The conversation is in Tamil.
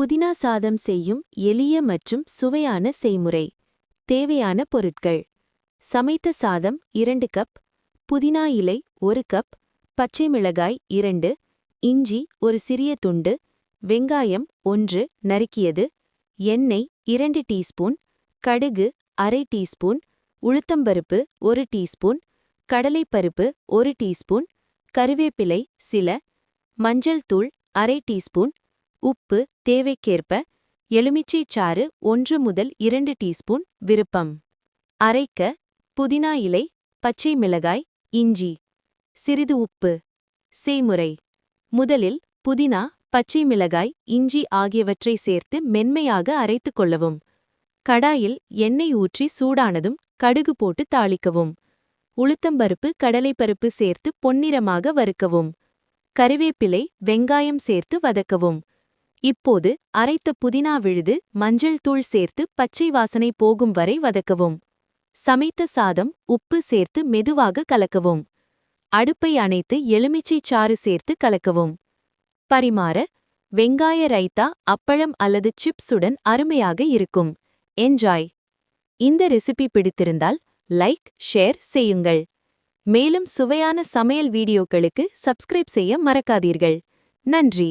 புதினா சாதம் செய்யும் எளிய மற்றும் சுவையான செய்முறை. தேவையான பொருட்கள். சமைத்த சாதம் இரண்டு கப். புதினா இலை ஒரு கப். பச்சை மிளகாய் இரண்டு. இஞ்சி ஒரு சிறிய துண்டு. வெங்காயம் ஒன்று நறுக்கியது. எண்ணெய் இரண்டு டீஸ்பூன். கடுகு அரை டீஸ்பூன். உளுத்தம்பருப்பு ஒரு டீஸ்பூன். கடலைப்பருப்பு ஒரு டீஸ்பூன். கருவேப்பிலை சில. மஞ்சள் தூள் அரை டீஸ்பூன். உப்பு தேவைக்கேற்ப எலுமிச்சை சாறு ஒன்று முதல் இரண்டு டீஸ்பூன் விருப்பம். அரைக்க புதினா இலை பச்சை மிளகாய் இஞ்சி. சிறிது உப்பு. செய்முறை. முதலில் புதினா பச்சை மிளகாய் இஞ்சி ஆகியவற்றை சேர்த்து மென்மையாக அரைத்துக் கொள்ளவும். கடாயில் எண்ணெய் ஊற்றி சூடானதும் கடுகு போட்டு தாளிக்கவும். உளுத்தம்பருப்பு கடலைப்பருப்பு சேர்த்து பொன்னிறமாக வறுக்கவும். கருவேப்பிலை வெங்காயம் சேர்த்து வதக்கவும். இப்போது அரைத்த புதினா விழுது மஞ்சள் தூள் சேர்த்து பச்சை வாசனை போகும் வரை வதக்கவும். சமைத்த சாதம் உப்பு சேர்த்து மெதுவாக கலக்கவும். அடுப்பை அணைத்து எலுமிச்சை சாறு சேர்த்து கலக்கவும். பரிமாற வெங்காய ரைத்தா அப்பளம் அல்லது சிப்ஸுடன் அருமையாக இருக்கும். என்ஜாய்! இந்த ரெசிபி பிடித்திருந்தால் லைக் ஷேர் செய்யுங்கள். மேலும் சுவையான சமையல் வீடியோக்களுக்கு சப்ஸ்கிரைப் செய்ய மறக்காதீர்கள். நன்றி!